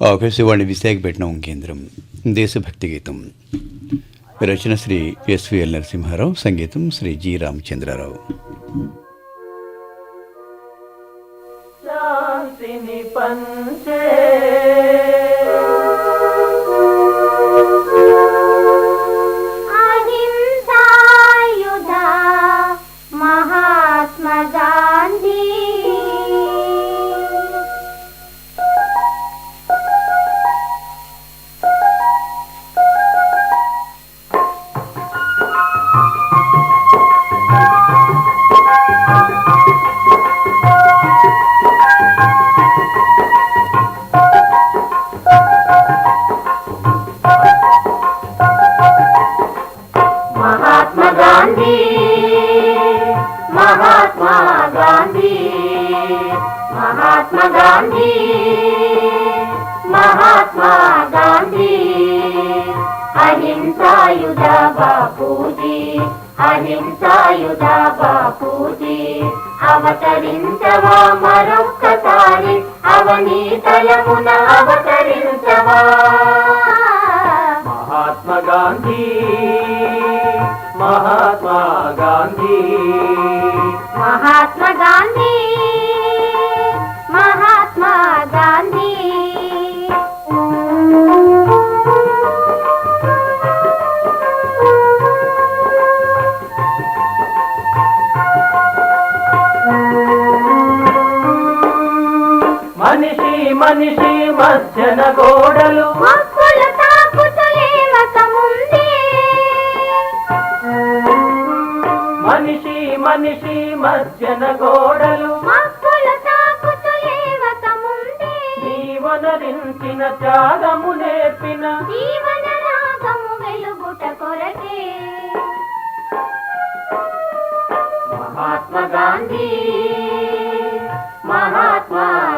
ఆకాశవాణి విశాఖపట్నం కేంద్రం దేశభక్తి గీతం. రచన శ్రీ ఎస్విఎల్ నరసింహారావు సంగీతం శ్రీ జి రామచంద్రరావు. శాంతిని పంచే మహాత్మా గాంధీ మహాత్మా గాంధీ అహింసాయుధ బాపూజీ అహింసాయుధ బాపూజీ అవతరించవా మరొక్కసారి అవనీతలమున అవతరించవా? మహాత్మా గాంధీ మహాత్మా గాంధీ. మహాత్మా గాంధీ మనిషి మధ్యన గోడలు. మనిషి మనిషి మధ్యన గోడలు. త్యాగము నేర్పిన. జీవన రాగము వెలుగుట కొరకే. మహాత్మా గాంధీ మహాత్మా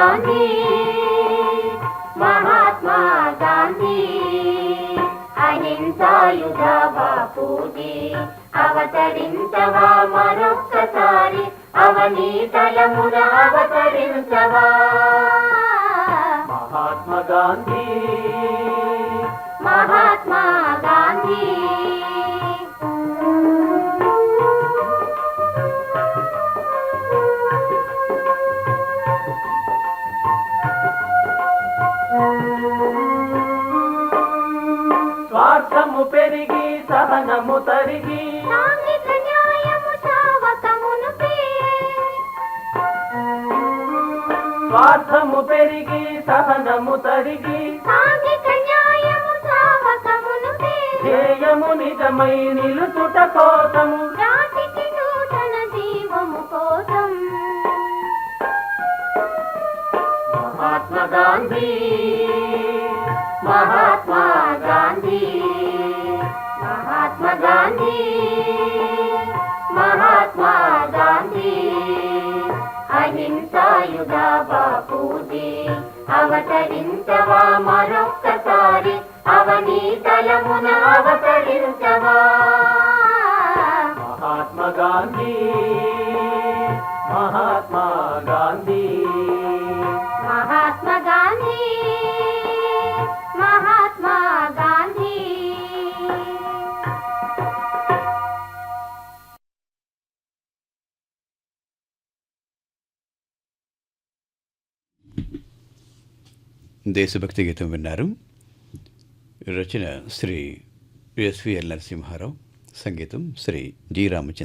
గాంధీ మహాత్మా గాంధీ అహింసాయుధ బాపూజీ అవతరించవా మరొక్కసారి అవనీతలమున అవతరించవా? మహాత్మా గాంధీ మహాత్మా గాంధీ పెరిగి సహనము తరిగి. స్వార్థము పెరిగి సహనము తరిగి. ధ్యేయము నిజమై నిలుచుట కోసము. మహాత్మా గాంధీ. మహాత్మా గాంధీ మహాత్మా గాంధీ మహాత్మా గాంధీ అహింసాయుధ బాపూజీ అవతరించవా మరొక్కసారి అవనీతలమున అవతరించవా? మహాత్మా గాంధీ మహాత్మా దేశభక్తి గీతం విన్నారు. రచన శ్రీ ఎస్విఎల్ నరసింహారావు. సంగీతం శ్రీ జి రామచంద్ర